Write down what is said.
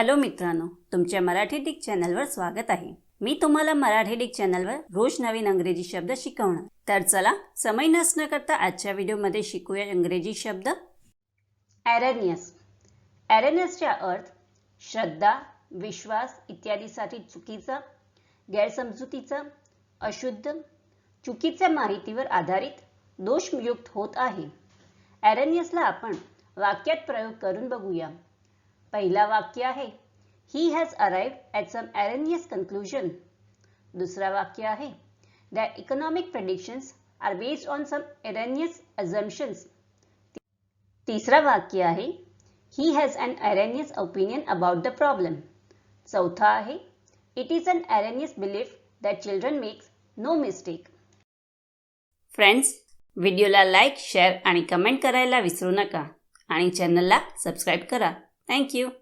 Hello मित्रांनो तुमच्या Marathi Dick चॅनलवर स्वागत आहे. मी तुम्हाला मराठी डिक चॅनलवर रोज नवीन अंग्रेजी शब्द शिकवणार. तर चला समय नसणं करता आजच्या व्हिडिओमध्ये शिकूया इंग्रजी शब्द. ॲरेनियस ॲरेनियसचा अर्थ श्रद्धा विश्वास इत्यादीसाठी चुकीचा गैरसमजुतीचं अशुद्ध चुकीच्या माहितीवर आधारित दोषयुक्त होत आहे. ॲरेनियसला आपण वाक्यात प्रयोग करून बघूया. पहिला वाक्य आहे. He has arrived at some erroneous conclusion दुसरा वाक्य आहे. The economic predictions are based on some erroneous assumptions तिसरा वाक्य आहे. He has an erroneous opinion about the problem चौथा आहे. It is an erroneous belief that children makes no mistake friends व्हिडिओला like share आणि कमेंट करायला विसरू नका. आणि चॅनलला सबस्क्राईब करा. Thank you.